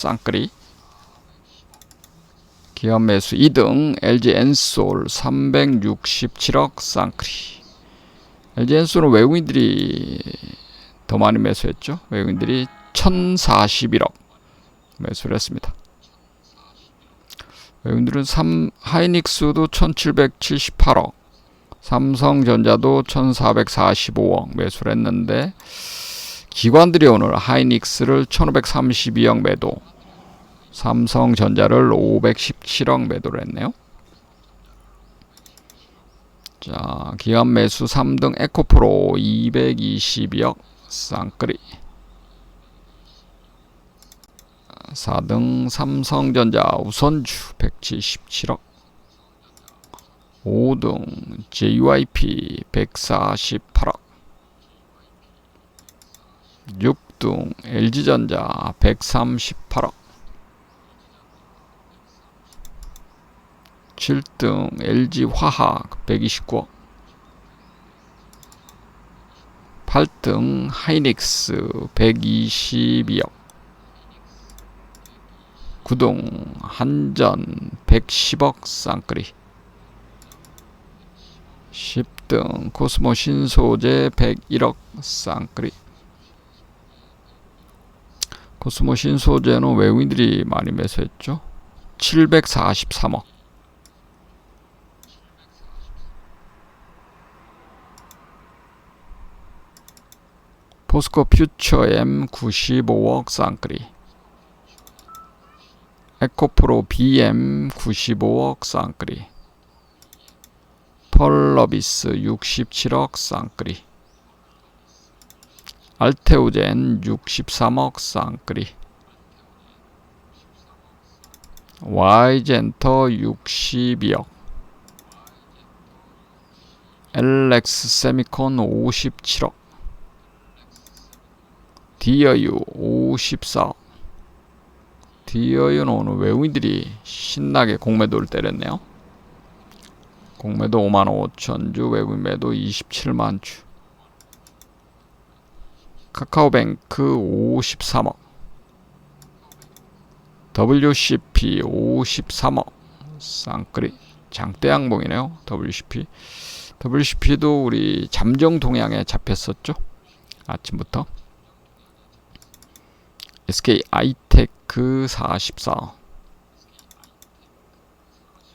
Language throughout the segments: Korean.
쌍끌이 기업 매수 2등 LG 엔솔 367억 쌍끌이 LG 엔솔은 외국인들이 더 많이 매수했죠. 외국인들이 1041억 매수를 했습니다. 외국인들은 3, 하이닉스도 1778억 삼성전자도 1445억 매수를 했는데 기관들이 오늘 하이닉스를 1532억 매도 삼성전자를 517억 매도를 했네요. 자, 기관 매수 3등 에코프로 222억 쌍끌이 4등 삼성전자 우선주 177억 5등 JYP 148억 6등 LG전자 138억. 7등 LG화학 129억. 8등 하이닉스 122억. 9등 한전 110억 쌍끌이 10등 코스모 신소재 101억 쌍끌이 코스모 신소재는 외국인들이 많이 매수했죠. 743억. 포스코 퓨처 M 95억 쌍끌이 에코프로 BM 95억 쌍끌이 펄러비스 67억 쌍끌이 알테우젠 63억 쌍끌이 와이젠터 62억. 엘렉스 세미콘 57억. 디어유 54억. 디어유는 오늘 외국인들이 신나게 공매도를 때렸네요. 공매도 5만 5천 주 외국인 매도 27만 주 카카오뱅크 53억 WCP 53억 쌍끌이 장대 양봉이네요 WCP WCP도 우리 잠정 동향에 잡혔었죠 아침부터. SK 아이테크 44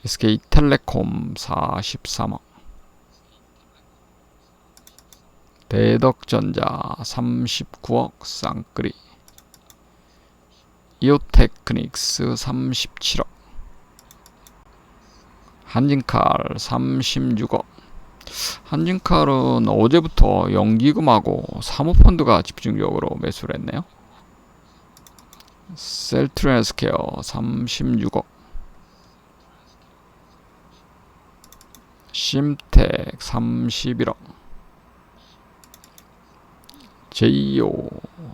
SK텔레콤 43억 대덕전자 39억 쌍끌이 이오테크닉스 37억 한진칼 36억. 한진칼은 어제부터 연기금하고 사모펀드가 집중적으로 매수를 했네요. 셀트레스케어 36억. 심텍 31억 제이오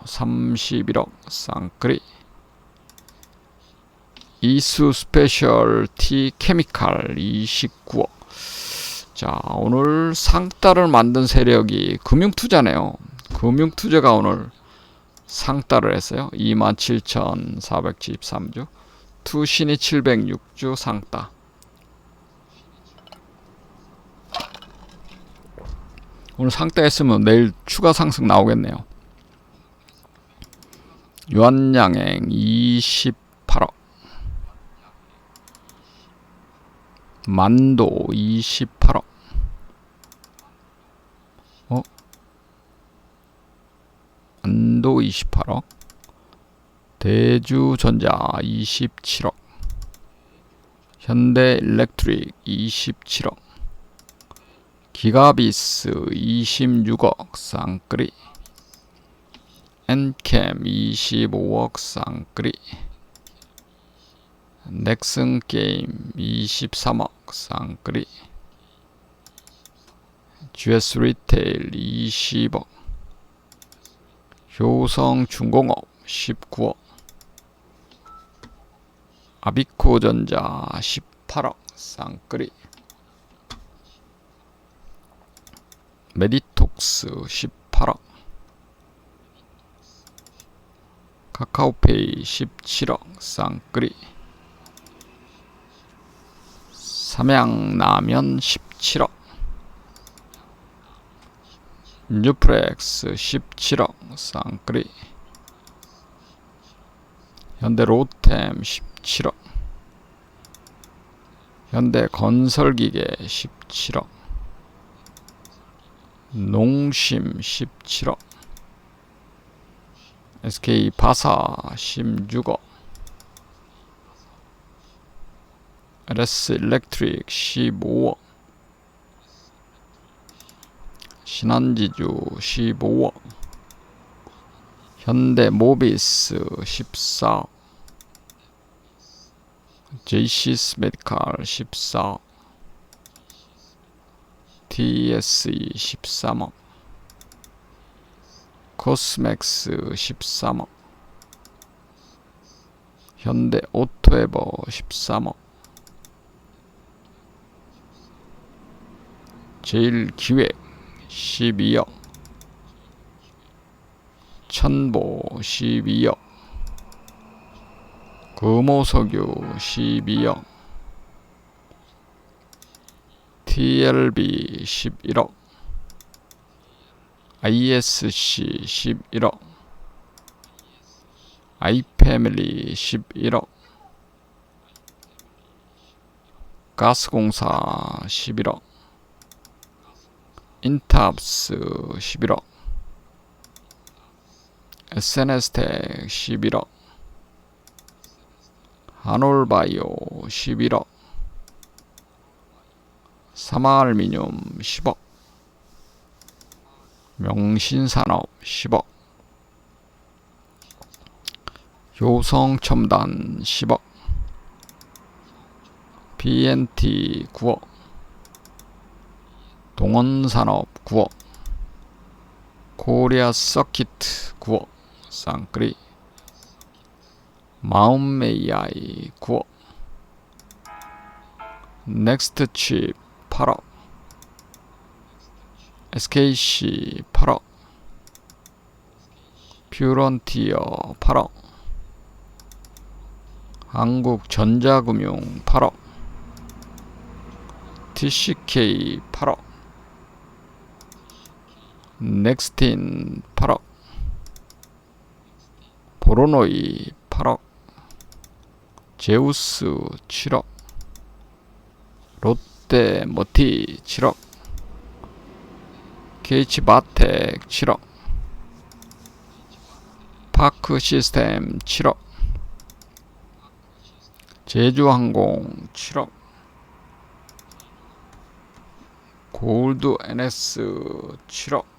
31억 쌍끌이 이수 스페셜티 케미칼 29억. 자 오늘 상따를 만든 세력이 금융투자네요. 금융투자가 오늘 상따를 했어요. 27,473주 투신이 706주 상따 오늘 상따했으면 내일 추가 상승 나오겠네요. 유한양행 28억. 만도 28억. 어? 만도 28억. 대주전자 27억. 현대 일렉트릭 27억 기가비스 26억 쌍끌이 엔캠 25억 쌍끌이 넥슨게임 23억 쌍끌이 GS 리테일 20억 효성중공업 19억 아비코전자 18억 쌍끌이 메디톡스 18억 카카오페이 17억 쌍끌이 삼양라면 17억 뉴프렉스 17억 쌍끌이 현대 로템 17억 현대 건설기계 17억 농심 17억 SK바사 16억 LS 일렉트릭 15억 신한지주 15억 현대모비스 14억 JC스 메디칼 14억 TSE 13억 코스맥스 13억 현대 오토에버 13억 제일기획 12억 천보 12억 금호석유 12억 TLB 11억 ISC 11억 아이패밀리 11억 가스공사 11억 인탑스 11억 SNS텍 11억 한올바이오 11억 사마알미늄 10억. 명신산업 10억. 효성첨단 10억. BNT 9억. 동원산업 9억. 코리아 서키트 9억. 쌍끌이 마음 AI 9억. 넥스트 칩 8억 SKC 8억 퓨런티어 8억 한국전자금융 8억 TCK 8억 넥스틴 8억 보로노이 8억 제우스 7억 롯 데 머티 7억 KH바텍 7억 파크 시스템 7억 제주항공 7억 골드 NS 7억